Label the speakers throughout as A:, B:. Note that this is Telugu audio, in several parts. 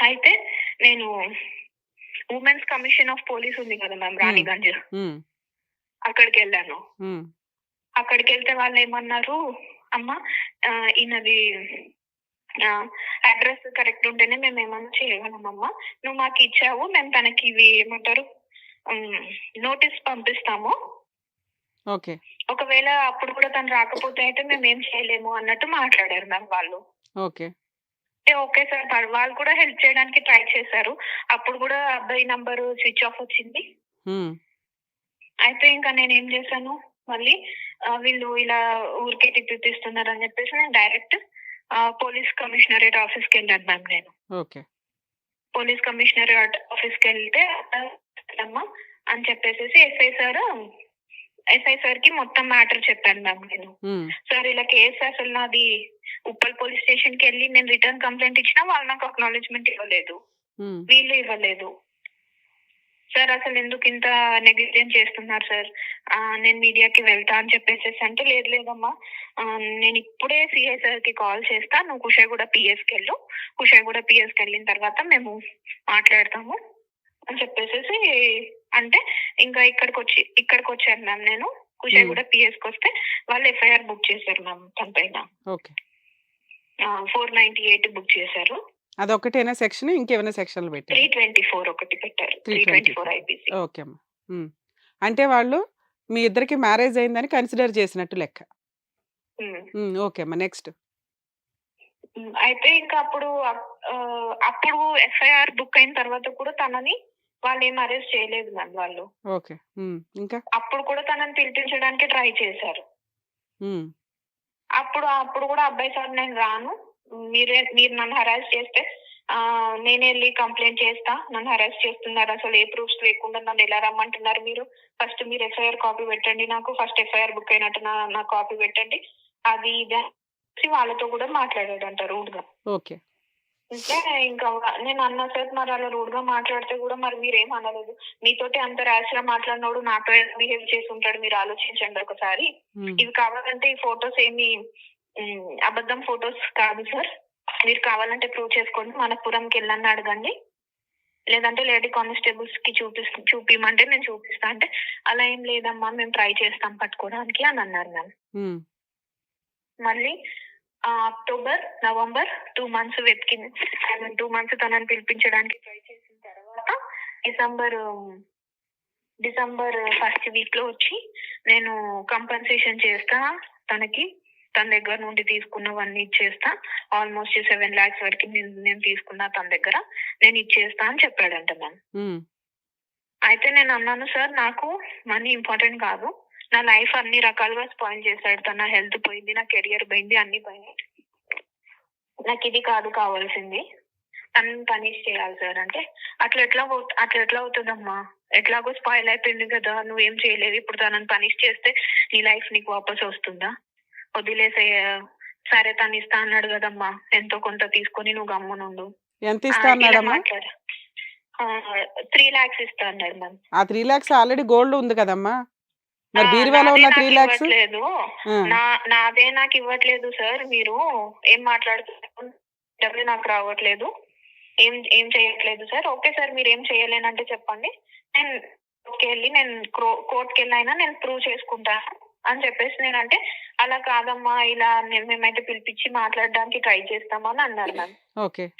A: అయితే నేను ఉమెన్స్ కమిషన్ ఆఫ్ పోలీస్ ఉంది కదా మ్యామ్ రాణిగంజ్. అక్కడికి వెళ్ళాను అక్కడికి వెళ్తే వాళ్ళు ఏమన్నారు అమ్మ ఈయనది అడ్రస్ కరెక్ట్ ఉంటేనే మేము ఏమన్నా చేయగలమమ్మా. నువ్వు మాకు ఇచ్చావు మేము తనకి ఇవి ఏమంటారు నోటీస్ పంపిస్తాము.
B: ఓకే.
A: ఒకవేళ అప్పుడు కూడా తను రాకపోతే అయితే మేము ఏం చేయలేము అన్నట్టు మాట్లాడారు మ్యామ్ వాళ్ళు.
B: ఓకే.
A: ఓకే సార్ వాళ్ళు కూడా హెల్ప్ చేయడానికి ట్రై చేశారు. అప్పుడు కూడా అబ్బాయి నంబర్ స్విచ్ ఆఫ్ వచ్చింది. అయితే ఇంకా నేను ఏం చేశాను? మళ్ళీ వీళ్ళు ఇలా ఊరికే తిప్పిస్తున్నారు అని చెప్పేసి నేను డైరెక్ట్ పోలీస్ కమిషనరేట్ ఆఫీస్కి వెళ్ళాను మ్యామ్ నేను.
B: ఓకే.
A: పోలీస్ కమిషనరేట్ ఆఫీస్కి వెళ్తే అమ్మా అని చెప్పేసి ఎస్ఐ సార్ ఎస్ఐ సార్కి మొత్తం మ్యాటర్ చెప్పాను మ్యామ్ నేను. సార్ ఇలా కేసు అసలు నాది ఉప్పల్ పోలీస్ స్టేషన్కి వెళ్ళి నేను రిటర్న్ కంప్లైంట్ ఇచ్చినా వాళ్ళు నాకు అక్నాలెడ్జ్మెంట్ ఇవ్వలేదు.
B: ఉమ్,
A: వీళ్ళు ఇవ్వలేదు. సార్ అసలు ఎందుకు ఇంత నెగ్లిజెన్స్ చేస్తున్నారు సార్ నేను మీడియాకి వెళ్తా అని చెప్పేసి అంటే లేదు లేదమ్మా. నేను ఇప్పుడే సిఐ సార్కి కాల్ చేస్తా. నువ్వు కుషాయిగూడ పిఎస్కి వెళ్ళు. కుషాయిగూడ పిఎస్కి వెళ్ళిన తర్వాత మేము మాట్లాడతాము అని చెప్పేసి అంటే ఇంకా ఇక్కడికి వచ్చి ఇక్కడికి వచ్చాను మ్యామ్ నేను కుషాయిగూడ పిఎస్కి వస్తే వాళ్ళు ఎఫ్ఐఆర్ బుక్ చేశారు మ్యామ్ తన పైన.
B: Okay.
A: Four ninety eight book చేశారు.
B: అదొకటేనా సెక్షన్? ఇంకేమైనా సెక్షన్లు
A: త్రీ
B: పెట్టారు?
A: ట్వంటీ ఫోర్ ఒకటి పెట్టారు. Three twenty four IPC
B: okay అమ్మా. అంటే వాళ్ళు మీ ఇద్దరికి మ్యారేజ్ అయిందని కన్సిడర్ చేసినట్టు లెక్క. ఓకే అమ్మా. నెక్స్ట్.
A: అయితే ఇంకా అప్పుడు అప్పుడు ఎఫ్ఐఆర్ బుక్ అయిన తర్వాత కూడా తనని వాళ్ళు ఏం అరెస్ట్ చేయలేదు మ్యామ్ వాళ్ళు.
B: ఓకే. ఇంకా?
A: అప్పుడు కూడా తనని పిలిపించడానికి ట్రై చేశారు. అప్పుడు అప్పుడు కూడా అబ్బాయి సార్ నేను రాను. మీరే మీరు నన్ను హరాస్ చేస్తే నేను వెళ్ళి కంప్లైంట్ చేస్తా. నన్ను హరాస్ చేస్తున్నారు. అసలు ఏ ప్రూఫ్స్ లేకుండా నన్ను ఎలా రమ్మంటున్నారు మీరు? ఫస్ట్ మీరు ఎఫ్ఐఆర్ కాపీ పెట్టండి నాకు. ఫస్ట్ ఎఫ్ఐఆర్ బుక్ అయినట్టు నా కాపీ పెట్టండి. అది ఇది వాళ్ళతో కూడా మాట్లాడాడు అంట రూడ్గా
B: ఓకే.
A: అంటే ఇంకా నేను అన్న సార్ మరి అలా రూడ్గా మాట్లాడితే కూడా మరి మీరేం అనలేదు. మీతోటి అంత ర్యాష్గా మాట్లాడినోడు నాతో బిహేవ్ చేసి ఉంటాడు మీరు ఆలోచించండి ఒకసారి. ఇవి కావాలంటే ఈ ఫొటోస్ ఏమి అబద్ధం ఫొటోస్ కాదు సార్. మీరు కావాలంటే ప్రూవ్ చేసుకోండి. మనపురంకి వెళ్ళని అడగండి. లేదంటే లేడీ కానిస్టేబుల్స్కి చూపిస్తు చూపిమంటే నేను చూపిస్తా. అంటే అలా ఏం లేదమ్మా మేము ట్రై చేస్తాం పట్టుకోవడానికి అని అన్నారు మ్యామ్. మళ్ళీ అక్టోబర్ నవంబర్ టూ మంత్స్ వెతికింది టూ మంత్స్ తనని పిలిపించడానికి ట్రై చేసిన తర్వాత డిసెంబర్ డిసెంబర్ ఫస్ట్ వీక్లో వచ్చి నేను కంపన్సేషన్ చేస్తా తనకి తన దగ్గర నుండి తీసుకున్నవన్నీ ఇచ్చేస్తా. ఆల్మోస్ట్ సెవెన్ లాక్స్ వరకు నేను నేను తీసుకున్నా తన దగ్గర. నేను ఇచ్చేస్తా అని చెప్పాడంట మ్యామ్. అయితే నేను అన్నాను సార్ నాకు మనీ ఇంపార్టెంట్ కాదు. నా లైఫ్ అన్ని రకాలుగా స్పాయిల్ చేశాడు. తన హెల్త్ పోయింది నా కెరియర్ పోయింది అన్ని పోయినాయి. నాకు ఇది కాదు కావాల్సింది. తనని పనిష్ చేయాలి సార్. అంటే అట్లా ఎట్లా అట్లా ఎట్లా అవుతుందమ్మా? ఎట్లాగో స్పాయిల్ అయిపోయింది కదా నువ్వేం చేయలేదు. ఇప్పుడు తనని పనిష్ చేస్తే నీ లైఫ్ నీకు వాపస్ వస్తుందా? వదిలేసే సరే తను ఇస్తా అన్నాడు కదమ్మా. ఎంతో కొంత తీసుకొని నువ్వు గమ్మునుండు.
B: ఎంత ఇస్తా
A: త్రీ లాక్స్ ఇస్తా అన్నాడు మ్యామ్
B: ఆ త్రీ లాక్స్ ఆల్రెడీ గోల్డ్ ఉంది కదమ్మా. మరి బీరువాలో ఉన్న త్రీ లాక్స్
A: నా నాదే నాకు ఇవ్వట్లేదు సార్ మీరు ఏం మాట్లాడుతున్నారు? డబ్బులు నాకు రావట్లేదు. ఏం ఏం చేయట్లేదు సార్? ఓకే సార్ మీరు ఏం చేయలేనంటే చెప్పండి. నేను వెళ్ళి నేను కోర్టుకి వెళ్ళైనా నేను ప్రూవ్ చేసుకుంటాను అని చెప్పేసి నేను అంటే అలా కాదమ్మా ఇలా మేమైతే పిలిపించి మాట్లాడడానికి ట్రై చేస్తామని అన్నారు మ్యామ్.
B: ఓకే.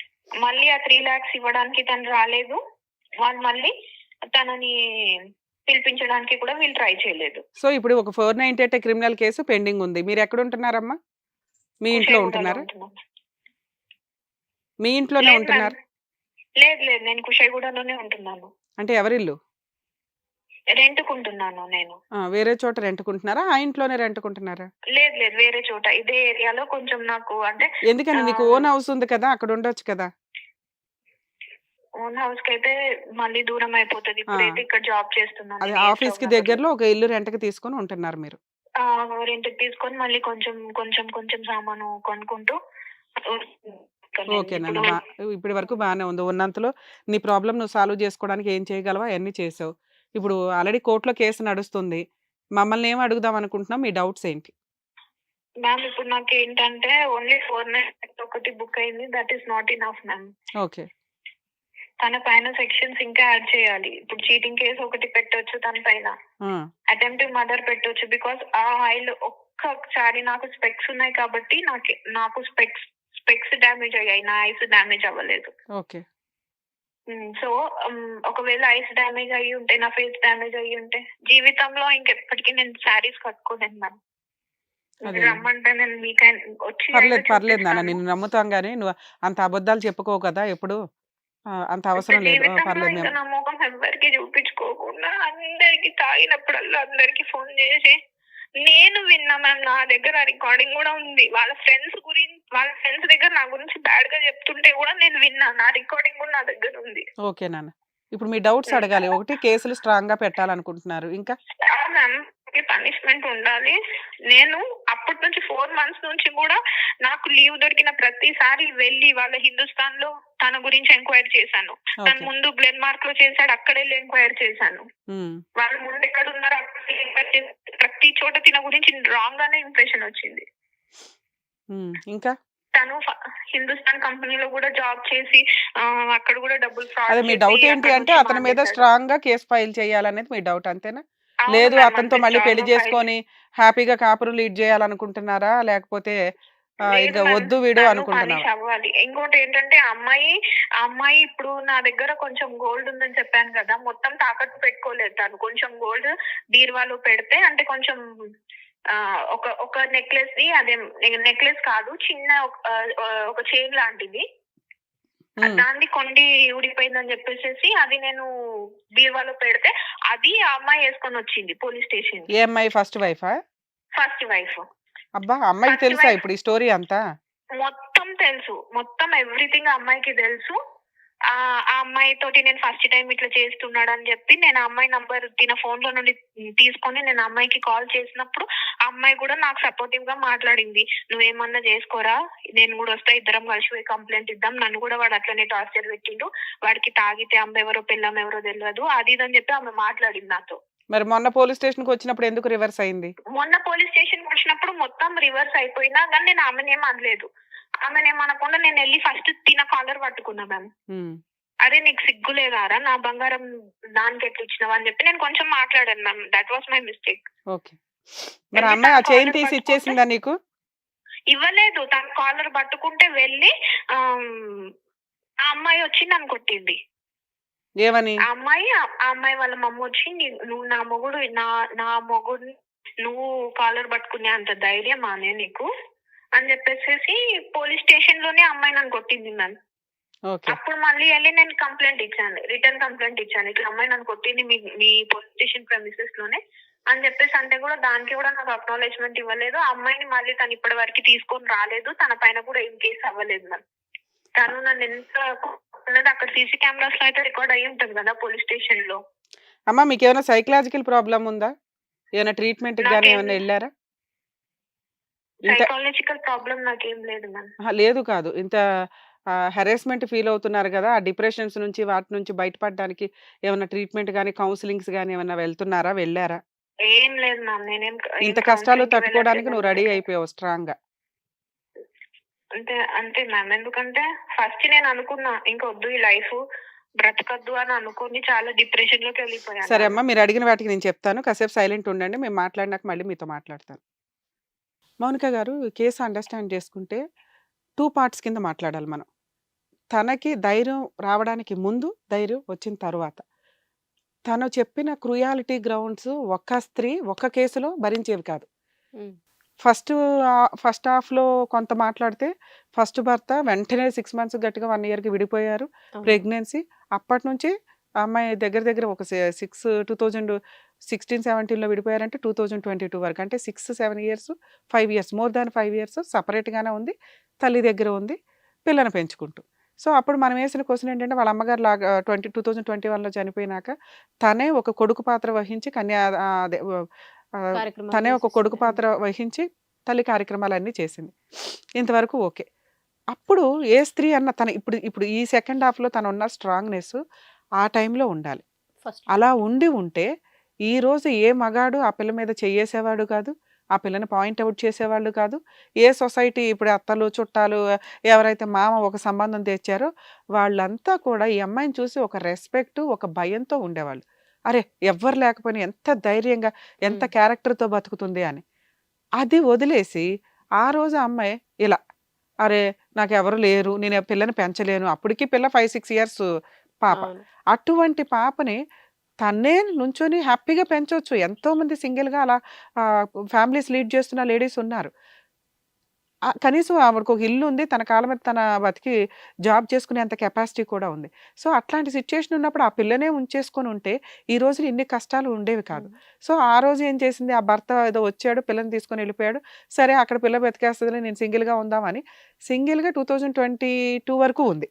A: మళ్ళీ ఆ త్రీ లాక్స్ ఇవ్వడానికి తను రాలేదు. వాళ్ళు మళ్ళీ తనని పిలిపించడానికి కూడా వీళ్ళు ట్రై చేయలేదు.
B: సో ఇప్పుడు ఒక four ninety eight criminal case pending ఉంది. మీరు ఎక్కడ ఉంటున్నారమ్మా మీ ఇంట్లో ఉంటున్నారా. మీ ఇంట్లోనే ఉంటున్నారు.
A: లేదు లేదు. నేను కుషాయిగూడలోనే ఉంటున్నాను.
B: అంటే ఎవరిల్లు?
A: రెంట్కుంటున్నాను నేను.
B: వేరే చోట రెంట్కుంటున్నారా? ఆ ఇంట్లోనే రెంట్కుంటున్నారా?
A: లేదు లేదు. వేరే చోట. ఇదే ఏరియాలో కొంచెం నాకు అంటే
B: ఎందుకని?
A: ఆ.
B: ఓన్ హౌస్ ఉంది కదా అక్కడ ఉండొచ్చు కదా.
A: ఓన్ హౌస్కి అయితే మళ్ళీ దూరం అయిపోతుంది. ఇప్పుడైతే ఇక్కడ జాబ్ చేస్తున్నాను.
B: అది
A: ఆఫీస్కి
B: దగ్గరలో ఒక ఇల్లు రెంట్కి తీసుకొని ఉంటున్నారు మీరు.
A: రెంట్ తీసుకొని మళ్ళీ కొంచెం కొంచెం కొంచెం సామాను కొనుక్కుంటూ
B: ఓకేనండి ఇప్పటి వరకు బాగానే ఉంది. ఉన్నంతలో నీ ప్రాబ్లం నువ్వు సాల్వ్ చేసుకోవడానికి ఏం చేయగలవా? అవన్నీ చేసావు. ఇప్పుడు ఆల్రెడీ కోర్టులో కేసు నడుస్తుంది. మమ్మల్ని ఏం అడుగుదాం అనుకుంటున్నాం మీ డౌట్స్ ఏంటి?
A: మ్యామ్ ఇప్పుడు నాకు ఏంటంటే ఓన్లీ ఫోర్ ఒకటి బుక్ అయింది. That is not enough ma'am
B: okay.
A: తన పైన సెక్షన్స్ ఇంకా యాడ్ చేయాలి. ఇప్పుడు చీటింగ్ కేసు ఒకటి పెట్టొచ్చు తన పైన.
B: ఆ,
A: అటెంప్టివ్ మర్డర్ పెట్టొచ్చు బికాస్ ఆ ఆయిల్ ఒక్కసారి నాకు స్పెక్స్ ఉన్నాయి కాబట్టి నాకు నాకు స్పెక్స్ స్పెక్స్ డ్యామేజ్ అయ్యాయి. నా ఐస్ డ్యామేజ్ అవ్వలేదు.
B: ఓకే.
A: సో ఒకవేళ ఐస్ డ్యామేజ్ అయ్యి ఉంటే నా ఫేస్ డ్యామేజ్ అయ్యి ఉంటే జీవితంలో ఇంకెప్పటికీ నేను శారీస్ కట్టుకోలేను మ్యామ్.
B: అదే.
A: రమ్మంటే నేను మీకై వచ్చి
B: పర్లేదు పర్లేదు నాన్న. నిన్ను నమ్ముతాం కానీ నువ్వు అంత అబద్ధాలు చెప్పుకోవు కదా ఎప్పుడు. ఆ, అంత అవసరం లేదు. ఆ,
A: జీవితంలో
B: పర్లేదు
A: ఇంకా
B: మేము
A: నా ముఖం ఎవరికి చూపించుకోకుండా అందరికి తాగినప్పుడల్లా అందరికి ఫోన్ చేసి నేను విన్నా మ్యామ్ నా దగ్గర రికార్డింగ్ కూడా ఉంది. వాళ్ళ ఫ్రెండ్స్ గురించి వాళ్ళ ఫ్రెండ్స్ దగ్గర నా గురించి బ్యాడ్గా చెప్తుంటే కూడా నేను విన్నా. నా రికార్డింగ్ కూడా నా దగ్గర ఉంది.
B: ఓకే నాన్న. ఇప్పుడు మీ డౌట్స్ అడగాలి. ఒకటి కేసులు స్ట్రాంగ్గా పెట్టాలనుకుంటున్నారు. ఇంకా?
A: మ్యామ్. పనిష్మెంట్ ఉండాలి. నేను అప్పటి నుంచి ఫోర్ మంత్స్ నుంచి కూడా నాకు లీవ్ దొరికిన ప్రతిసారి వెళ్ళి వాళ్ళ హిందుస్థాన్లో తన గురించి ఎంక్వైరీ చేశాను. తను ముందు గ్లెన్ మార్క్లో చేశాడు అక్కడ వెళ్ళి ఎంక్వైరీ చేశాను. వాళ్ళు ముందు ఎక్కడ ఉన్నారు అక్కడ. ప్రతి చోట తిన గురించి రాంగ్ గానే ఇంప్రెషన్ వచ్చింది.
B: ఇంకా?
A: తను హిందుస్థాన్ కంపెనీలో కూడా జాబ్ చేసి అక్కడ కూడా డబ్బులు
B: మీ డౌట్ ఏంటి అంటే అతని మీద. స్ట్రాంగ్గా కేసు ఫైల్ చేయాలనేది మీ డౌట్ అంతేనా? లేదు అతనితో
A: అంతే
B: మళ్ళీ
A: పెళ్ళి
B: చేసుకొని హ్యాపీగా కాపురం లీడ్ చేయాలనుకుంటున్నారా? లేకపోతే ఇంకా వద్దు వీడు
A: అవ్వాలి. ఇంకోటి ఏంటంటే అమ్మాయి అమ్మాయి ఇప్పుడు నా దగ్గర కొంచెం గోల్డ్ ఉందని చెప్పాను కదా మొత్తం తాకట్టు పెట్టుకోలేదు తను. కొంచెం గోల్డ్ బీరువాలో పెడితే అంటే కొంచెం ఒక ఒక నెక్లెస్ ది అదే నెక్లెస్ కాదు చిన్న ఒక- చైన్ లాంటిది. దాన్ని కొండి ఊడిపోయిందని చెప్పేసి అది నేను బీరువాలో పెడితే అది ఆ అమ్మాయి వేసుకొని వచ్చింది పోలీస్ స్టేషన్
B: ఏ అమ్మాయి? ఫస్ట్ వైఫా?
A: First wife.
B: అబ్బా
A: First
B: తెలుసా. ఇప్పుడు ఈ స్టోరీ అంతా?
A: మొత్తం తెలుసు. మొత్తం ఎవ్రీథింగ్ అమ్మాయికి తెలుసు. ఆ అమ్మాయి తోటి నేను ఫస్ట్ టైం ఇట్లా చేస్తున్నాడు అని చెప్పి నేను ఆ అమ్మాయి నంబర్ తిన ఫోన్లో నుండి తీసుకొని నేను అమ్మాయికి కాల్ చేసినప్పుడు ఆ అమ్మాయి కూడా నాకు సపోర్టివ్గా మాట్లాడింది. నువ్వేమన్నా చేసుకోరా? నేను కూడా వస్తా ఇద్దరం కలిసి పోయి కంప్లైంట్ ఇద్దాం. నన్ను కూడా వాడు అట్లనే టార్చర్ పెట్టిండు. వాడికి తాగితే అమ్మ ఎవరో పిల్లం ఎవరో తెలియదు అది ఇది అని చెప్పి ఆమె మాట్లాడింది నాతో.
B: మరి మొన్న పోలీస్ స్టేషన్కి వచ్చినప్పుడు ఎందుకు రివర్స్ అయింది?
A: మొన్న పోలీస్ స్టేషన్ వచ్చినప్పుడు మొత్తం రివర్స్ అయిపోయినా కానీ నేను ఆమెనేం అనలేదు. ఆమెనేం అనకుండా నేను వెళ్ళి ఫస్ట్ తిన కాలర్ పట్టుకున్నా మ్యామ్ అరే నీకు సిగ్గు లేదారా నా బంగారం దానికి ఎట్లా ఇచ్చినావు అని చెప్పి నేను కొంచెం మాట్లాడాను ma'am that was my mistake
B: okay మరి ఆ
A: ఎందుకు
B: అమ్మాయి ఆ
A: ఆ
B: చైన్
A: collar
B: తీసి
A: పట్టుకుంటే?
B: ఇచ్చేసిందా నీకు?
A: ఇవ్వలేదు. తన కాలర్ పట్టుకుంటే వెళ్ళి ఆ అమ్మాయి వచ్చి నన్ను కొట్టింది.
B: ఏమని?
A: ఆ అమ్మాయి ఆ అమ్మాయి వాళ్ళ మమ్మ వచ్చి "నీ- నువ్వు నా మొగుడు నా నా మొగుడు నువ్వు కాలర్ పట్టుకునే అంత ధైర్యం ఆనే నీకు? అని చెప్పేసి పోలీస్ స్టేషన్లోనే అమ్మాయి నన్ను కొట్టింది మ్యామ్. అప్పుడు మళ్ళీ వెళ్ళి నేను కంప్లైంట్ ఇచ్చాను. రిటర్న్ కంప్లైంట్ ఇచ్చాను. ఇట్లా అమ్మాయి నన్ను కొట్టింది మీ మీ పోలీస్ స్టేషన్ ప్రెమిసెస్లోనే అని చెప్పేసి అంటే కూడా దానికి కూడా నాకు అక్నాలెడ్జ్మెంట్ ఇవ్వలేదు. అమ్మాయిని మళ్ళీ తను ఇప్పటి వరకు తీసుకొని రాలేదు. తన పైన కూడా ఏం కేసు అవ్వలేదు మ్యామ్. తను నన్ను ఎంత అక్కడ సీసీ కెమెరాస్లో అయితే రికార్డ్ అయ్యి ఉంటుంది కదా పోలీస్ స్టేషన్లో
B: అమ్మా మీకు ఏమైనా సైకలాజికల్ ప్రాబ్లం ఉందా? ఏమైనా ట్రీట్మెంట్ కానీ ఏమైనా వెళ్ళారా?
A: సైకాలజికల్ ప్రాబ్లం నాకేం లేదు మ్యామ్.
B: లేదు కాదు. ఇంత హెరాస్మెంట్ ఫీల్ అవుతున్నారు కదా ఆ డిప్రెషన్స్ నుంచి వాటి నుంచి బయటపడడానికి ఏమైనా ట్రీట్మెంట్ కానీ కౌన్సిలింగ్స్ కానీ ఏమైనా వెళ్తున్నారా వెళ్ళారా?
A: ఏం లేదు మ్యామ్. నేనేం
B: ఇంత కష్టాలు తట్టుకోవడానికి నువ్వు రెడీ. అయిపోయావు స్ట్రాంగ్గా.
A: అంతే అంతే మ్యామ్. ఎందుకంటే ఫస్ట్ నేను అనుకున్నా ఇంకా వద్దు ఈ లైఫ్ బ్రతకద్దు అని అనుకుని చాలా డిప్రెషన్లోకి వెళ్ళిపోయాను
B: సరే అమ్మా మీరు అడిగిన వాటికి నేను చెప్తాను. కాసేపు సైలెంట్ ఉండండి. మేము మాట్లాడినాక మళ్ళీ మీతో మాట్లాడతాను. మౌనిక గారు కేసు అండర్స్టాండ్ చేసుకుంటే టూ పార్ట్స్ కింద మాట్లాడాలి మనం. తనకి ధైర్యం రావడానికి ముందు ధైర్యం వచ్చిన తర్వాత. తను చెప్పిన క్రుయాలిటీ గ్రౌండ్స్ ఒక్క స్త్రీ ఒక్క కేసులో భరించేవి కాదు. ఫస్ట్ ఫస్ట్ హాఫ్లో కొంత మాట్లాడితే ఫస్ట్ భర్త వెంటనే సిక్స్ మంత్స్ గట్టిగా వన్ ఇయర్కి విడిపోయారు. ప్రెగ్నెన్సీ అప్పటి నుంచి ఆ అమ్మాయి దగ్గర దగ్గర ఒక సిక్స్ టూ థౌజండ్ సిక్స్టీన్ సెవెంటీన్లో విడిపోయారంటే టూ థౌజండ్ ట్వంటీ టూ వరకు. అంటే six seven years five years more than five years సపరేట్గానే ఉంది. తల్లి దగ్గర ఉంది పిల్లని పెంచుకుంటూ. సో అప్పుడు మనం వేసిన క్వశ్చన్ ఏంటంటే వాళ్ళ అమ్మగారు లాగా ట్వంటీ టూ థౌజండ్ ట్వంటీ వన్లో చనిపోయినాక తనే ఒక కొడుకు పాత్ర వహించి కన్యా తనే ఒక కొడుకు. పాత్ర వహించి తల్లి కార్యక్రమాలన్నీ చేసింది. ఇంతవరకు ఓకే. అప్పుడు ఏ స్త్రీ అన్న తన ఇప్పుడు ఇప్పుడు ఈ సెకండ్ హాఫ్లో తను ఉన్న స్ట్రాంగ్నెస్ ఆ టైంలో ఉండాలి. అలా ఉండి ఉంటే ఈ రోజు ఏ మగాడు ఆ పిల్ల మీద చెయ్యేసేవాడు కాదు ఆ పిల్లని పాయింట్ అవుట్ చేసేవాళ్ళు కాదు. ఏ సొసైటీ ఇప్పుడు అత్తలు చుట్టాలు ఎవరైతే మామ ఒక సంబంధం తెచ్చారో వాళ్ళంతా కూడా ఈ అమ్మాయిని చూసి ఒక రెస్పెక్ట్ ఒక భయంతో ఉండేవాళ్ళు. అరే ఎవ్వరు లేకపోయినా ఎంత ధైర్యంగా ఎంత. క్యారెక్టర్తో బతుకుతుంది అని. అది వదిలేసి ఆ రోజు అమ్మాయి ఇలా అరే నాకు ఎవరు లేరు నేను పిల్లని పెంచలేను. అప్పటికి పిల్ల ఫైవ్ సిక్స్ ఇయర్స్ పాప. అటువంటి పాపని తన్నే నుంచొని హ్యాపీగా పెంచవచ్చు ఎంతో మంది సింగిల్గా అలా ఫ్యామిలీస్ లీడ్ చేస్తున్న లేడీస్ ఉన్నారు. కనీసం ఆవిడకు ఒక ఇల్లు ఉంది. తన కాళ్ళ మీద తన బతికి జాబ్ చేసుకునేంత కెపాసిటీ కూడా ఉంది. సో అట్లాంటి సిచ్యుయేషన్ ఉన్నప్పుడు ఆ పిల్లనే ఉంచేసుకొని ఉంటే ఈ రోజున ఇన్ని కష్టాలు ఉండేవి కాదు. సో ఆ రోజు ఏం చేసింది? ఆ భర్త ఏదో వచ్చాడు పిల్లని తీసుకొని వెళ్ళిపోయాడు. సరే అక్కడ పిల్ల బతికేస్తుందిలే నేను సింగిల్గా ఉందామని. సింగిల్గా టూ థౌజండ్ ట్వంటీ టూ వరకు ఉంది.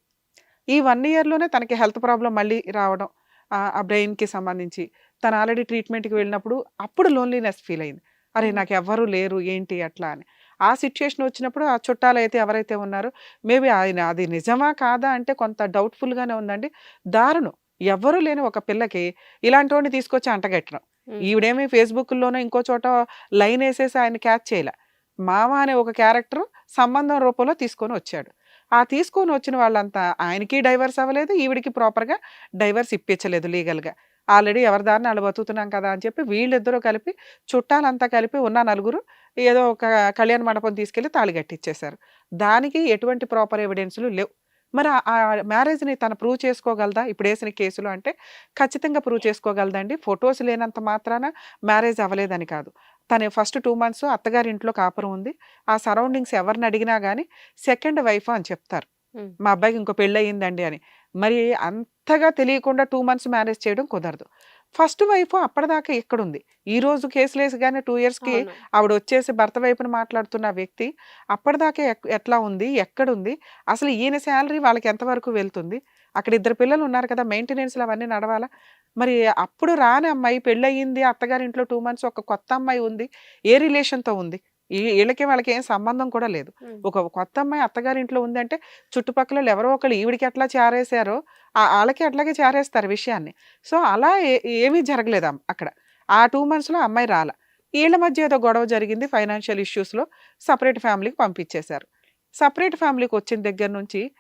B: ఈ వన్ ఇయర్లోనే తనకి హెల్త్ ప్రాబ్లం మళ్ళీ రావడం ఆ- బ్రెయిన్కి సంబంధించి. తను ఆల్రెడీ ట్రీట్మెంట్కి వెళ్ళినప్పుడు అప్పుడు లోన్లీనెస్ ఫీల్ అయింది. అరే. నాకు ఎవ్వరూ లేరు ఏంటి అట్లా అని. ఆ సిచ్యుయేషన్ వచ్చినప్పుడు ఆ చుట్టాలు అయితే ఎవరైతే ఉన్నారో మేబీ ఆయన అది నిజమా కాదా అంటే కొంత డౌట్ఫుల్గానే ఉందండి. దారుణం. ఎవ్వరూ లేని ఒక పిల్లకి ఇలాంటి వాడిని తీసుకొచ్చి అంటగట్టడం. ఈవిడేమి ఫేస్బుక్లోనో ఇంకో చోట లైన్ వేసేసి ఆయన క్యాచ్ చేయలే. మామ అనే ఒక క్యారెక్టర్ సంబంధం రూపంలో తీసుకొని వచ్చాడు. ఆ తీసుకొని వచ్చిన వాళ్ళంతా ఆయనకి డైవర్స్ అవ్వలేదు ఈవిడికి ప్రాపర్గా డైవర్స్ ఇప్పించలేదు లీగల్గా. ఆల్రెడీ ఎవరి దారిని వాళ్ళు బతుకుతున్నాం కదా అని చెప్పి వీళ్ళిద్దరూ కలిపి చుట్టాలంతా కలిపి ఉన్న నలుగురు ఏదో ఒక కళ్యాణ మండపం తీసుకెళ్ళి తాళి కట్టించేశారు దానికి ఎటువంటి ప్రాపర్ ఎవిడెన్స్లు లేవు. మరి ఆ- మ్యారేజ్ని తను ప్రూవ్ చేసుకోగలదా? ఇప్పుడు వేసిన కేసులు అంటే ఖచ్చితంగా ప్రూవ్ చేసుకోగలదండి. ఫొటోస్ లేనంత మాత్రాన మ్యారేజ్ అవ్వలేదని కాదు. తను ఫస్ట్ టూ మంత్స్ అత్తగారి ఇంట్లో కాపురం ఉంది. ఆ సరౌండింగ్స్ ఎవరిని అడిగినా కానీ సెకండ్ వైఫ్ అని చెప్తారు. మా అబ్బాయికి ఇంకో పెళ్ళి అయ్యిందండి అని. మరి అంతగా తెలియకుండా టూ మంత్స్ మ్యారేజ్ చేయడం కుదరదు. ఫస్ట్ వైఫ్ అప్పటిదాకా ఎక్కడుంది ఈ రోజు కేసులు వేసి కానీ టూ ఇయర్స్కి. ఆవిడ వచ్చేసి భర్త వైపున మాట్లాడుతున్న వ్యక్తి అప్పటిదాకా ఎట్లా ఉంది ఎక్కడుంది అసలు ఈయన శాలరీ వాళ్ళకి ఎంతవరకు వెళ్తుంది అక్కడ ఇద్దరు పిల్లలు ఉన్నారు కదా మెయింటెనెన్స్లు అవన్నీ నడవాలా? మరి అప్పుడు రాని అమ్మాయి పెళ్ళయింది అత్తగారింట్లో టూ మంత్స్ ఒక కొత్త అమ్మాయి ఉంది ఏ రిలేషన్తో ఉంది? ఈ వీళ్ళకి వాళ్ళకి ఏం సంబంధం కూడా లేదు. ఒక కొత్త అమ్మాయి అత్తగారింట్లో ఉందంటే చుట్టుపక్కల ఎవరో ఒకళ్ళు ఈవిడికి ఎట్లా చారేశారో ఆ- వాళ్ళకి అట్లాగే చారేస్తారు విషయాన్ని. సో అలా ఏ- ఏమీ జరగలేదు అక్కడ. ఆ టూ మంత్స్లో అమ్మాయి రాల. వీళ్ళ మధ్య ఏదో గొడవ జరిగింది ఫైనాన్షియల్ ఇష్యూస్లో సపరేట్ ఫ్యామిలీకి పంపించేశారు. సపరేట్ ఫ్యామిలీకి వచ్చిన దగ్గర నుంచి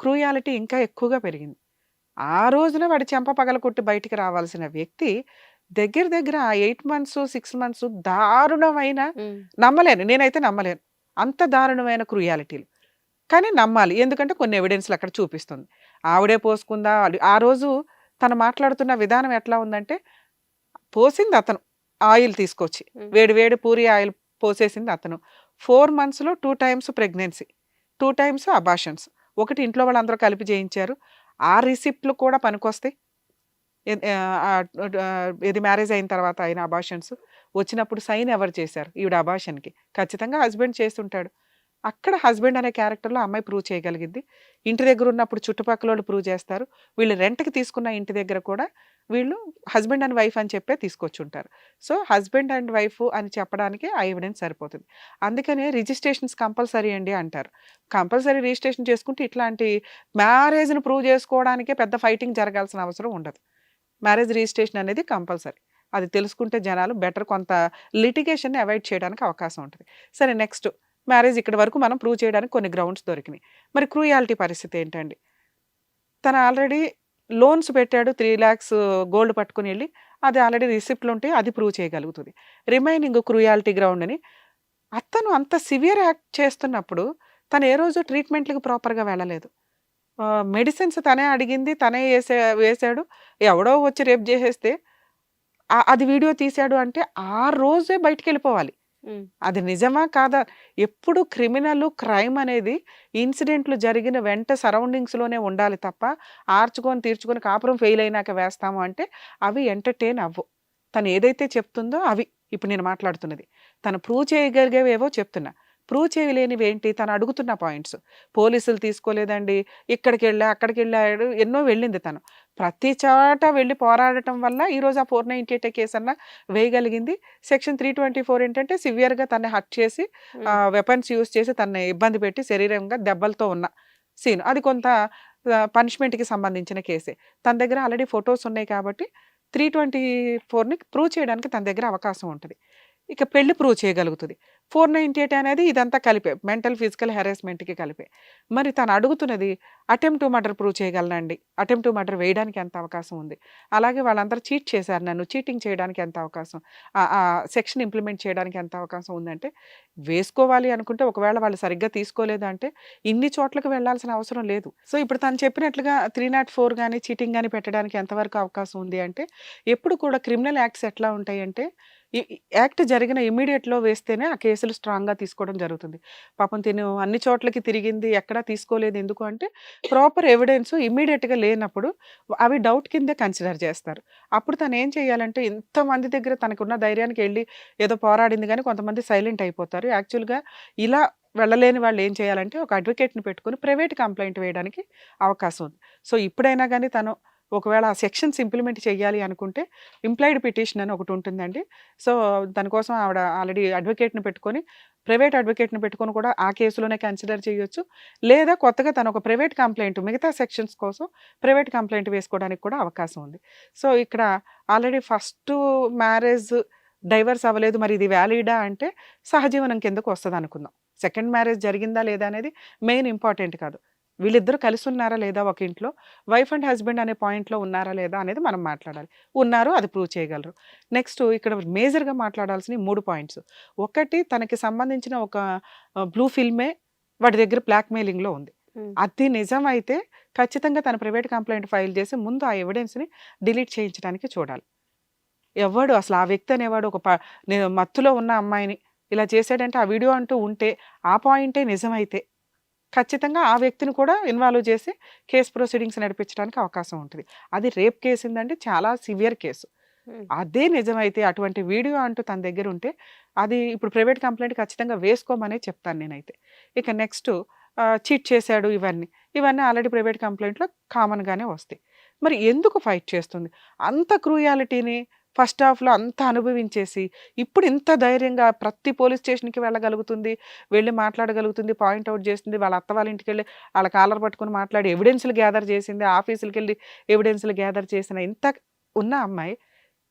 B: క్రూయాలిటీ ఇంకా ఎక్కువగా పెరిగింది. ఆ రోజున వాడి చెంప పగలకొట్టి బయటికి రావాల్సిన వ్యక్తి దగ్గర దగ్గర ఆ ఎయిట్ మంత్స్ సిక్స్ మంత్స్ దారుణమైన. నమ్మలేను. నేనైతే నమ్మలేను. అంత దారుణమైన క్రూయాలిటీలు. కానీ నమ్మాలి. ఎందుకంటే కొన్ని ఎవిడెన్స్లు అక్కడ చూపిస్తుంది. ఆవిడే పోసుకుందా? ఆ రోజు తను మాట్లాడుతున్న విధానం ఎట్లా ఉందంటే పోసింది అతను ఆయిల్ తీసుకొచ్చి. వేడి వేడి పూరి ఆయిల్ పోసేసింది అతను. ఫోర్ మంత్స్లో two times pregnancy two times abortions ఒకటి ఇంట్లో వాళ్ళందరూ కలిపి చేయించారు. ఆ రిసిప్ట్లు కూడా పనికొస్తాయి. ఇది మ్యారేజ్ అయిన తర్వాత అయిన అబాషన్స్ వచ్చినప్పుడు సైన్ ఎవరు చేశారు ఈవిడ అబాషన్కి ఖచ్చితంగా హస్బెండ్ చేస్తుంటాడు. అక్కడ హస్బెండ్ అనే క్యారెక్టర్లో అమ్మాయి ప్రూవ్ చేయగలిగింది. ఇంటి దగ్గర ఉన్నప్పుడు చుట్టుపక్కల వాళ్ళు ప్రూవ్ చేస్తారు. వీళ్ళు రెంట్కి తీసుకున్న ఇంటి దగ్గర కూడా వీళ్ళు హస్బెండ్ అండ్ వైఫ్ అని చెప్పే తీసుకొచ్చి ఉంటారు సో హస్బెండ్ అండ్ వైఫ్ అని చెప్పడానికి ఆ ఎవిడెన్స్ సరిపోతుంది. అందుకనే రిజిస్ట్రేషన్స్ కంపల్సరీ అండి అంటారు. కంపల్సరీ రిజిస్ట్రేషన్ చేసుకుంటే ఇట్లాంటి మ్యారేజ్ని ప్రూవ్ చేసుకోవడానికే పెద్ద ఫైటింగ్ జరగాల్సిన అవసరం ఉండదు. మ్యారేజ్ రిజిస్ట్రేషన్ అనేది కంపల్సరీ. అది తెలుసుకుంటే జనాలు బెటర్ కొంత లిటిగేషన్ని అవాయిడ్ చేయడానికి అవకాశం ఉంటుంది. సరే నెక్స్ట్ మ్యారేజ్ ఇక్కడ వరకు మనం ప్రూవ్ చేయడానికి కొన్ని గ్రౌండ్స్ దొరికినాయి. మరి క్రూయాలిటీ పరిస్థితి ఏంటండి? తను ఆల్రెడీ లోన్స్ పెట్టాడు త్రీ ల్యాక్స్ గోల్డ్ పట్టుకుని వెళ్ళి అది ఆల్రెడీ రిసిప్ట్లు ఉంటే అది ప్రూవ్ చేయగలుగుతుంది. రిమైనింగ్ క్రూయాలిటీ గ్రౌండ్ అని అతను అంత సివియర్ యాక్ట్ చేస్తున్నప్పుడు తను ఏ రోజు ట్రీట్మెంట్లకు ప్రాపర్గా వెళ్ళలేదు. మెడిసిన్స్ తనే అడిగింది తనే వేసే వేసాడు ఎవడో వచ్చి రేపు చేసేస్తే అది వీడియో తీశాడు అంటే ఆ రోజే బయటికి వెళ్ళిపోవాలి. అది నిజమా కాదా? ఎప్పుడు క్రిమినల్ క్రైమ్ అనేది ఇన్సిడెంట్లు జరిగిన వెంట సరౌండింగ్స్లోనే ఉండాలి తప్ప ఆర్చుకొని తీర్చుకొని కాపురం ఫెయిల్ అయినాక వేస్తాము అంటే అవి ఎంటర్టైన్ అవ్వు. తను ఏదైతే చెప్తుందో అవి. ఇప్పుడు నేను మాట్లాడుతున్నది. తను ప్రూవ్ చేయగలిగేవేవో చెప్తున్నా. ప్రూవ్ చేయలేనివి ఏంటి తను అడుగుతున్న పాయింట్స్. పోలీసులు తీసుకోలేదండి. ఇక్కడికి వెళ్ళా అక్కడికి వెళ్ళాడు ఎన్నో వెళ్ళింది తను. ప్రతి చోట వెళ్ళి పోరాడటం వల్ల ఈరోజు ఆ ఫోర్ నైంటీ ఎయిట్ కేసు అన్న వేయగలిగింది. సెక్షన్ త్రీ ట్వంటీ ఫోర్ ఏంటంటే సివియర్గా తన్ని హట్ చేసి. వెపన్స్ యూస్ చేసి తనని ఇబ్బంది పెట్టి శరీరంగా దెబ్బలతో ఉన్న సీన్. అది కొంత పనిష్మెంట్కి సంబంధించిన కేసే. తన దగ్గర ఆల్రెడీ ఫొటోస్ ఉన్నాయి కాబట్టి త్రీ ట్వంటీ ఫోర్ని ప్రూవ్ చేయడానికి తన దగ్గర అవకాశం ఉంటుంది. ఇక పెళ్ళి ప్రూవ్ చేయగలుగుతుంది. ఫోర్ నైంటీ ఎయిట్ అనేది ఇదంతా కలిపే మెంటల్ ఫిజికల్ హెరాస్మెంట్కి కలిపే. మరి తను అడుగుతున్నది అటెంప్ట్ టు మర్డర్ ప్రూవ్ చేయగలనండి. అటెంప్ట్ టు మర్డర్ వేయడానికి ఎంత అవకాశం ఉంది? అలాగే వాళ్ళందరూ చీట్ చేశారు నన్ను చీటింగ్ చేయడానికి ఎంత అవకాశం ఆ సెక్షన్ ఇంప్లిమెంట్ చేయడానికి ఎంత అవకాశం ఉందంటే వేసుకోవాలి అనుకుంటే ఒకవేళ వాళ్ళు సరిగ్గా తీసుకోలేదు అంటే ఇన్ని చోట్లకు వెళ్ళాల్సిన అవసరం లేదు. సో ఇప్పుడు తను చెప్పినట్లుగా త్రీ నాట్ ఫోర్ కానీ చీటింగ్ కానీ పెట్టడానికి ఎంతవరకు అవకాశం ఉంది అంటే ఎప్పుడు కూడా క్రిమినల్ యాక్ట్స్ ఎట్లా ఉంటాయి అంటే యాక్ట్ జరిగిన ఇమీడియట్లో వేస్తేనే ఆ కేసులు స్ట్రాంగ్గా తీసుకోవడం జరుగుతుంది. పాపం తిను అన్ని చోట్లకి తిరిగింది ఎక్కడా తీసుకోలేదు ఎందుకు అంటే ప్రాపర్ ఎవిడెన్స్ ఇమీడియట్గా లేనప్పుడు అవి డౌట్ కిందే కన్సిడర్ చేస్తారు. అప్పుడు తను ఏం చేయాలంటే ఇంతమంది దగ్గర తనకున్న ధైర్యానికి వెళ్ళి ఏదో పోరాడింది కానీ కొంతమంది సైలెంట్ అయిపోతారు. యాక్చువల్గా ఇలా వెళ్ళలేని వాళ్ళు ఏం చేయాలంటే ఒక అడ్వకేట్ని పెట్టుకొని ప్రైవేట్ కంప్లైంట్ వేయడానికి అవకాశం ఉంది. సో ఇప్పుడైనా కానీ తను ఒకవేళ ఆ సెక్షన్స్ ఇంప్లిమెంట్ చేయాలి అనుకుంటే ఇంప్లాయిడ్ పిటిషన్ అని ఒకటి ఉంటుందండి. సో దానికోసం ఆవిడ ఆల్రెడీ అడ్వకేట్ని పెట్టుకొని ప్రైవేట్ అడ్వకేట్ని పెట్టుకొని కూడా ఆ కేసులోనే కన్సిడర్ చేయొచ్చు. లేదా కొత్తగా తను ఒక ప్రైవేట్ కంప్లైంట్ మిగతా సెక్షన్స్ కోసం ప్రైవేట్ కంప్లైంట్ వేసుకోవడానికి కూడా అవకాశం ఉంది. సో ఇక్కడ ఆల్రెడీ ఫస్ట్ మ్యారేజ్ డైవర్స్ అవ్వలేదు. మరి ఇది వ్యాలిడా అంటే సహజీవనం కిందకు వస్తుంది అనుకుందాం సెకండ్ మ్యారేజ్ జరిగిందా లేదా అనేది మెయిన్ ఇంపార్టెంట్ కాదు. వీళ్ళిద్దరూ కలిసి ఉన్నారా లేదా ఒక ఇంట్లో? వైఫ్ అండ్ హస్బెండ్ అనే పాయింట్లో ఉన్నారా లేదా అనేది మనం మాట్లాడాలి. ఉన్నారు అది ప్రూవ్ చేయగలరు. నెక్స్ట్ ఇక్కడ మేజర్గా మాట్లాడాల్సిన మూడు పాయింట్స్. ఒకటి తనకి సంబంధించిన ఒక బ్లూ ఫిల్మే వాడి దగ్గర బ్లాక్ మెయిలింగ్లో ఉంది అది నిజం అయితే ఖచ్చితంగా తన ప్రైవేట్ కంప్లైంట్ ఫైల్ చేసి ముందు ఆ ఎవిడెన్స్ని డిలీట్ చేయించడానికి చూడాలి. ఎవడు అసలు ఆ వ్యక్తి అనేవాడు ఒక ప- మత్తులో ఉన్న అమ్మాయిని ఇలా చేశాడంటే ఆ వీడియో అంటూ ఉంటే ఆ పాయింటే నిజమైతే ఖచ్చితంగా ఆ వ్యక్తిని కూడా ఇన్వాల్వ్ చేసి కేసు ప్రొసీడింగ్స్ నడిపించడానికి అవకాశం ఉంటుంది. అది రేప్ కేసు ఏంటంటే చాలా సివియర్ కేసు. అదే నిజమైతే అటువంటి వీడియో అంటూ తన దగ్గర ఉంటే అది ఇప్పుడు ప్రైవేట్ కంప్లైంట్ ఖచ్చితంగా వేసుకోమనే చెప్తాను నేనైతే. ఇక నెక్స్ట్ చీట్ చేశాడు ఇవన్నీ. ఇవన్నీ ఆల్రెడీ ప్రైవేట్ కంప్లైంట్లో కామన్గానే వస్తాయి. మరి ఎందుకు ఫైట్ చేస్తుంది? అంత క్రూయాలిటీని ఫస్ట్ హాఫ్లో అంత అనుభవించేసి ఇప్పుడు ఇంత ధైర్యంగా ప్రతి పోలీస్ స్టేషన్కి వెళ్ళగలుగుతుంది వెళ్ళి మాట్లాడగలుగుతుంది పాయింట్ అవుట్ చేస్తుంది వాళ్ళ అత్త వాళ్ళ ఇంటికి వెళ్ళి వాళ్ళ కాలర్ పట్టుకుని మాట్లాడి ఎవిడెన్స్లు గ్యాదర్ చేసింది ఆఫీసులకి వెళ్ళి ఎవిడెన్స్లు గ్యాదర్ చేసిన ఇంత ఉన్న అమ్మాయి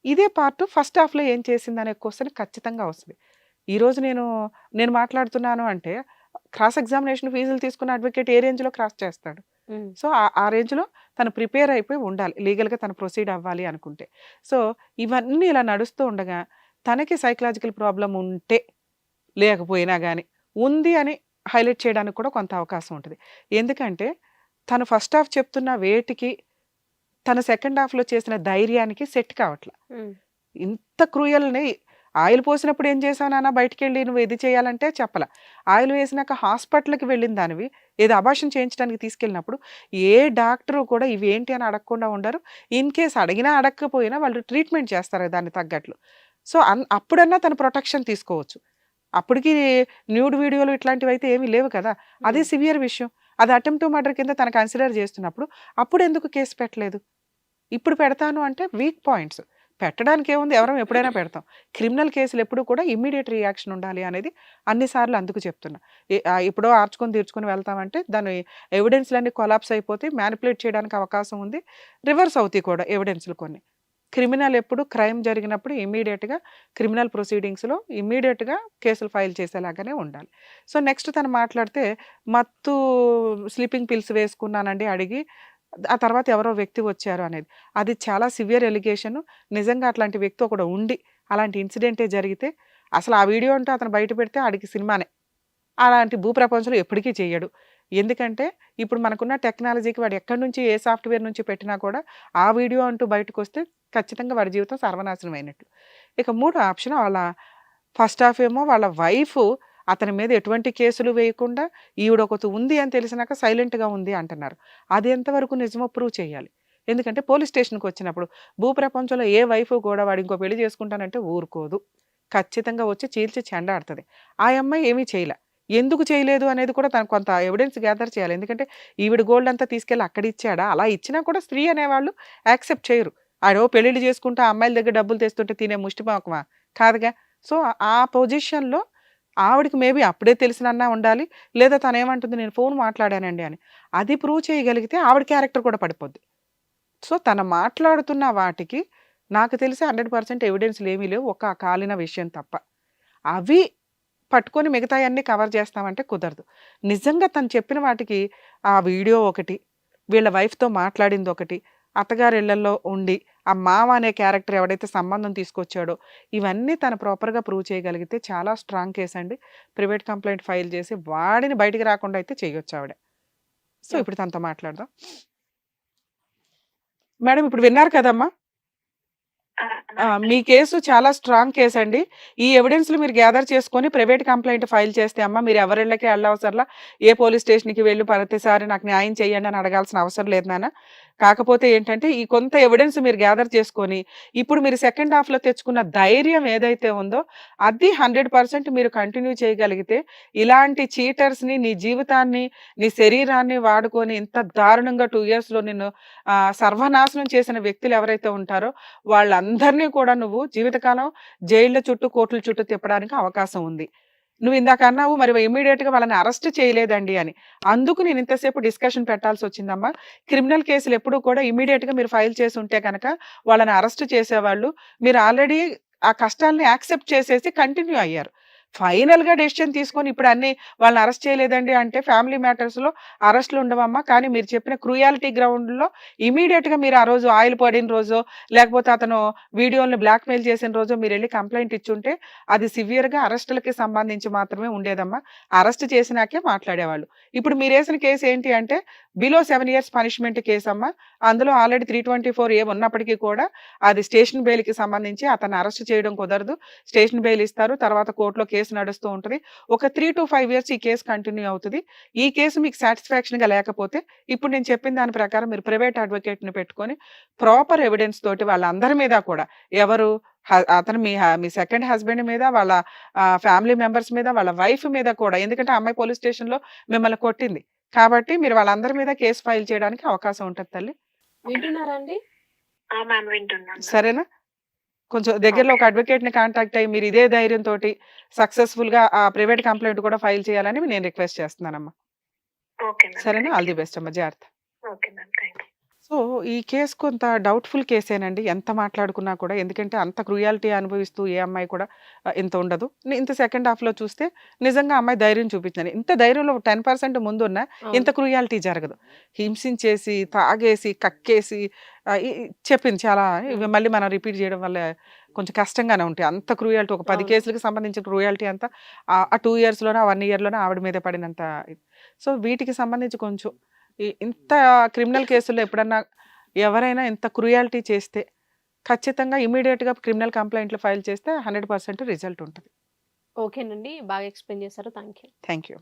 B: ఇదే పార్ట్ ఫస్ట్ హాఫ్లో ఏం చేసింది అనే క్వశ్చన్ ఖచ్చితంగా వస్తుంది. ఈరోజు నేను నేను మాట్లాడుతున్నాను అంటే క్రాస్ ఎగ్జామినేషన్ ఫీజులు తీసుకున్న అడ్వకేట్ ఏ రేంజ్లో క్రాస్ చేస్తాడు? సో ఆ- రేంజ్లో తను ప్రిపేర్ అయిపోయి ఉండాలి. లీగల్గా తను ప్రొసీడ్ అవ్వాలి అనుకుంటే. సో ఇవన్నీ ఇలా నడుస్తూ ఉండగా తనకి సైకలాజికల్ ప్రాబ్లం ఉంటే లేకపోయినా కానీ ఉంది అని హైలైట్ చేయడానికి కూడా కొంత అవకాశం ఉంటుంది. ఎందుకంటే తను ఫస్ట్ హాఫ్ చెప్తున్న వేటికి తన సెకండ్ హాఫ్లో చేసిన ధైర్యానికి సెట్ కావట్లే. ఇంత క్రూయల్ని ఆయిల్ పోసినప్పుడు ఏం చేసావు నాన్న? బయటికి వెళ్ళి నువ్వు ఇది చేయాలంటే చెప్పల. ఆయిల్ వేసినాక హాస్పిటల్కి వెళ్ళిన దానివి ఏదో అబార్షన్ చేయించడానికి తీసుకెళ్ళినప్పుడు ఏ డాక్టరు కూడా ఇవి ఏంటి అని అడగకుండా ఉండరు. ఇన్ కేస్ అడిగినా అడగకపోయినా వాళ్ళు ట్రీట్మెంట్ చేస్తారు దాన్ని తగ్గట్లు. సో అన్ అప్పుడన్నా తన ప్రొటెక్షన్ తీసుకోవచ్చు. అప్పటికి న్యూడ్ వీడియోలు ఇట్లాంటివి అయితే ఏమీ లేవు కదా. అది సివియర్ విషయం. అది అటెంప్ట్ మర్డర్ కింద తను కన్సిడర్ చేస్తున్నప్పుడు అప్పుడు ఎందుకు కేసు పెట్టలేదు? ఇప్పుడు పెడతాను అంటే వీక్ పాయింట్స్. పెట్టడానికి ఏముంది ఎవరం ఎప్పుడైనా పెడతాం. క్రిమినల్ కేసులు ఎప్పుడు కూడా ఇమ్మీడియట్ రియాక్షన్ ఉండాలి అనేది అన్నిసార్లు అందుకు చెప్తున్నా. ఇప్పుడో ఆర్చుకొని తీర్చుకొని వెళ్తామంటే దాని ఎవిడెన్స్లన్నీ కొలాప్స్ అయిపోతే మ్యానిపులేట్ చేయడానికి అవకాశం ఉంది. రివర్స్ అవుతాయి కూడా ఎవిడెన్స్లు కొన్ని. క్రిమినల్ ఎప్పుడు క్రైమ్ జరిగినప్పుడు ఇమీడియట్గా క్రిమినల్ ప్రొసీడింగ్స్లో ఇమీడియట్గా కేసులు ఫైల్ చేసేలాగానే ఉండాలి. సో నెక్స్ట్ తను మాట్లాడితే మత్తు స్లీపింగ్ పిల్స్ వేసుకున్నానండి అడిగి ఆ తర్వాత ఎవరో వ్యక్తి వచ్చారు అనేది. అది చాలా సివియర్ ఎలిగేషన్. నిజంగా అట్లాంటి వ్యక్తి ఒకడు ఉండి అలాంటి ఇన్సిడెంటే జరిగితే అసలు ఆ వీడియో అంటూ అతను బయట పెడితే ఆడికి సినిమానే. అలాంటి భూప్రపంచంలో ఎప్పటికీ చేయడు. ఎందుకంటే ఇప్పుడు మనకున్న టెక్నాలజీకి వాడు ఎక్కడి నుంచి ఏ సాఫ్ట్వేర్ నుంచి పెట్టినా కూడా ఆ వీడియో అంటూ బయటకు వస్తే ఖచ్చితంగా వాడి జీవితం సర్వనాశనం అయినట్టు. ఇక మూడు ఆప్షన్ వాళ్ళ ఫస్ట్ హాఫ్ ఏమో వాళ్ళ వైఫ్ అతని మీద ఎటువంటి కేసులు వేయకుండా ఈవిడ ఒకటి ఉంది అని తెలిసినాక సైలెంట్గా ఉంది అంటున్నారు. అది ఎంతవరకు నిజమో ప్రూవ్ చేయాలి. ఎందుకంటే పోలీస్ స్టేషన్కి వచ్చినప్పుడు భూప్రపంచంలో ఏ వైఫ్ కూడా వాడు ఇంకో పెళ్ళి చేసుకుంటానంటే ఊరుకోదు. ఖచ్చితంగా వచ్చి చీల్చి చెండాడుతుంది. ఆ అమ్మాయి ఏమీ చేయలే. ఎందుకు చేయలేదు అనేది కూడా తను కొంత ఎవిడెన్స్ గ్యాదర్ చేయాలి. ఎందుకంటే ఈవిడ గోల్డ్ అంతా తీసుకెళ్ళి అక్కడ ఇచ్చాడా? అలా ఇచ్చినా కూడా స్త్రీ అనేవాళ్ళు యాక్సెప్ట్ చేయరు. ఆడో పెళ్ళిళ్ళు చేసుకుంటూ ఆ అమ్మాయిల దగ్గర డబ్బులు తెస్తుంటే తినే ముష్టిపాకమా కాదుగా. సో ఆ పొజిషన్లో ఆవిడకి మేబీ అప్పుడే తెలిసినన్నా ఉండాలి లేదా తను ఏమంటుంది నేను ఫోన్ మాట్లాడానండి అని. అది ప్రూవ్ చేయగలిగితే ఆవిడ క్యారెక్టర్ కూడా పడిపోద్ది. సో తను మాట్లాడుతున్న వాటికి నాకు తెలిసి హండ్రెడ్ పర్సెంట్ ఎవిడెన్స్లు ఏమీ లేవు ఒక కాలిన విషయం తప్ప. అవి పట్టుకొని మిగతాయన్నీ కవర్ చేస్తామంటే కుదరదు. నిజంగా తను చెప్పిన వాటికి ఆ వీడియో ఒకటి వీళ్ళ వైఫ్తో మాట్లాడింది ఒకటి అత్తగారిళ్ళలో ఉండి ఆ మావ అనే క్యారెక్టర్ ఎవడైతే సంబంధం తీసుకొచ్చాడో ఇవన్నీ తను ప్రాపర్గా ప్రూవ్ చేయగలిగితే చాలా స్ట్రాంగ్ కేసు అండి ప్రైవేట్ కంప్లైంట్ ఫైల్ చేసి వాడిని బయటికి రాకుండా అయితే చేయొచ్చు ఆవిడ సో ఇప్పుడు తనతో మాట్లాడదాం. మేడం ఇప్పుడు విన్నారు కదమ్మా? మీ కేసు చాలా స్ట్రాంగ్ కేసు అండి ఈ ఎవిడెన్స్లు మీరు గ్యాదర్ చేసుకొని ప్రైవేట్ కంప్లైంట్ ఫైల్ చేస్తే అమ్మా మీరు ఎవరిళ్ళకి వెళ్ళవసరలా ఏ పోలీస్ స్టేషన్కి వెళ్ళి ప్రతిసారి నాకు న్యాయం చేయండి అని అడగాల్సిన అవసరం లేదు నాన్న. కాకపోతే ఏంటంటే ఈ కొంత ఎవిడెన్స్ మీరు గ్యాదర్ చేసుకొని ఇప్పుడు మీరు సెకండ్ హాఫ్లో తెచ్చుకున్న ధైర్యం ఏదైతే ఉందో అది హండ్రెడ్ పర్సెంట్ మీరు కంటిన్యూ చేయగలిగితే ఇలాంటి చీటర్స్ని నీ జీవితాన్ని నీ శరీరాన్ని వాడుకొని ఇంత దారుణంగా టూ ఇయర్స్లో నిన్ను సర్వనాశనం చేసిన వ్యక్తులు ఎవరైతే ఉంటారో వాళ్ళందరినీ కూడా నువ్వు జీవితకాలం జైళ్ళ చుట్టూ కోర్టుల చుట్టూ తిప్పడానికి అవకాశం ఉంది. నువ్వు ఇందాక అన్నావు మరి immediate గా వాళ్ళని అరెస్ట్ చేయలేదండి అని. అందుకు నేను ఇంతసేపు డిస్కషన్ పెట్టాల్సి వచ్చిందమ్మా. క్రిమినల్ కేసులు ఎప్పుడు కూడా immediate గా మీరు ఫైల్ చేసి ఉంటే కనుక వాళ్ళని అరెస్ట్ చేసేవాళ్ళు మీరు ఆల్రెడీ ఆ కష్టాలని యాక్సెప్ట్ చేసేసి కంటిన్యూ అయ్యారు. ఫైనల్గా డెసిషన్ తీసుకొని ఇప్పుడు అన్ని వాళ్ళని అరెస్ట్ చేయలేదండి అంటే ఫ్యామిలీ మ్యాటర్స్లో అరెస్ట్లు ఉండవమ్మా. కానీ మీరు చెప్పిన క్రూయాలిటీ గ్రౌండ్లో ఇమీడియట్గా మీరు ఆ రోజు ఆయిల్ పడిన రోజు లేకపోతే అతను వీడియోలను బ్లాక్మెయిల్ చేసిన రోజు మీరు వెళ్ళి కంప్లైంట్ ఇచ్చుంటే అది సివియర్గా అరెస్టులకి సంబంధించి మాత్రమే ఉండేదమ్మా. అరెస్ట్ చేసినాకే మాట్లాడేవాళ్ళు. ఇప్పుడు మీరు వేసిన కేసు ఏంటి అంటే below seven years punishment case అమ్మా అందులో already three twenty four A ఉన్నప్పటికీ కూడా అది స్టేషన్ బెయిల్కి సంబంధించి అతను అరెస్ట్ చేయడం కుదరదు. స్టేషన్ బెయిల్ ఇస్తారు. తర్వాత కోర్టులో కేసు నడుస్తూ ఉంటుంది. ఒక త్రీ టు ఫైవ్ ఇయర్స్ ఈ కేసు కంటిన్యూ అవుతుంది. ఈ కేసు మీకు సాటిస్ఫాక్షన్గా లేకపోతే ఇప్పుడు నేను చెప్పిన దాని ప్రకారం మీరు ప్రైవేట్ అడ్వకేట్ని పెట్టుకొని ప్రాపర్ ఎవిడెన్స్ తోటి వాళ్ళందరి మీద కూడా ఎవరు అతను మీ మీ సెకండ్ హస్బెండ్ మీద వాళ్ళ ఫ్యామిలీ మెంబర్స్ మీద వాళ్ళ వైఫ్ మీద కూడా ఎందుకంటే ఆ అమ్మాయి పోలీస్ స్టేషన్లో మిమ్మల్ని కొట్టింది. కాబట్టి మీరు వాళ్ళందరి మీద కేసు ఫైల్ చేయడానికి అవకాశం ఉంటుంది తల్లి.
C: వింటున్నారా అండి?
B: సరేనా? కొంచెం దగ్గరలో ఒక అడ్వకేట్ని కాంటాక్ట్ అయ్యి మీరు ఇదే ధైర్యంతో సక్సెస్ఫుల్గా ఆ ప్రైవేట్ కంప్లైంట్ కూడా ఫైల్ చేయాలని నేను రిక్వెస్ట్ చేస్తున్నానమ్మా. సరేనా? ఆల్ ది బెస్ట్ అమ్మా. జాగ్రత్త. సో ఈ కేసు కొంత డౌట్ఫుల్ కేసేనండి. ఎంత మాట్లాడుకున్నా కూడా. ఎందుకంటే అంత క్రూయాలిటీ అనుభవిస్తూ ఏ అమ్మాయి కూడా ఆ, ఇంత ఉండదు. ని- ఇంత సెకండ్ హాఫ్లో చూస్తే నిజంగా అమ్మాయి ధైర్యం చూపించింది ఇంత ధైర్యంలో టెన్ పర్సెంట్ ముందున్న ఇంత క్రూయాలిటీ జరగదు. హింసించేసి తాగేసి కక్కేసి ఆ, చెప్పింది చాలా. ఇవి మళ్ళీ మనం రిపీట్ చేయడం వల్ల కొంచెం కష్టంగానే ఉంటాయి. అంత క్రూయాలిటీ ఒక పది
C: అవును.
B: కేసులకు సంబంధించిన క్రూయాలిటీ అంతా ఆ- ఆ టూ ఇయర్స్లోనే వన్ ఇయర్లోనే ఆవిడ మీద పడినంత ఇది. సో వీటికి సంబంధించి కొంచెం ఇంత క్రిమినల్ కేసుల్లో ఎప్పుడన్నా ఎవరైనా ఇంత క్రూయాలిటీ చేస్తే ఖచ్చితంగా ఇమీడియట్గా క్రిమినల్ కంప్లైంట్లు ఫైల్ చేస్తే హండ్రెడ్ పర్సెంట్ రిజల్ట్ ఉంటుంది.
C: ఓకేనండి. బాగా ఎక్స్ప్లెయిన్ చేశారు. Thank you
B: thank you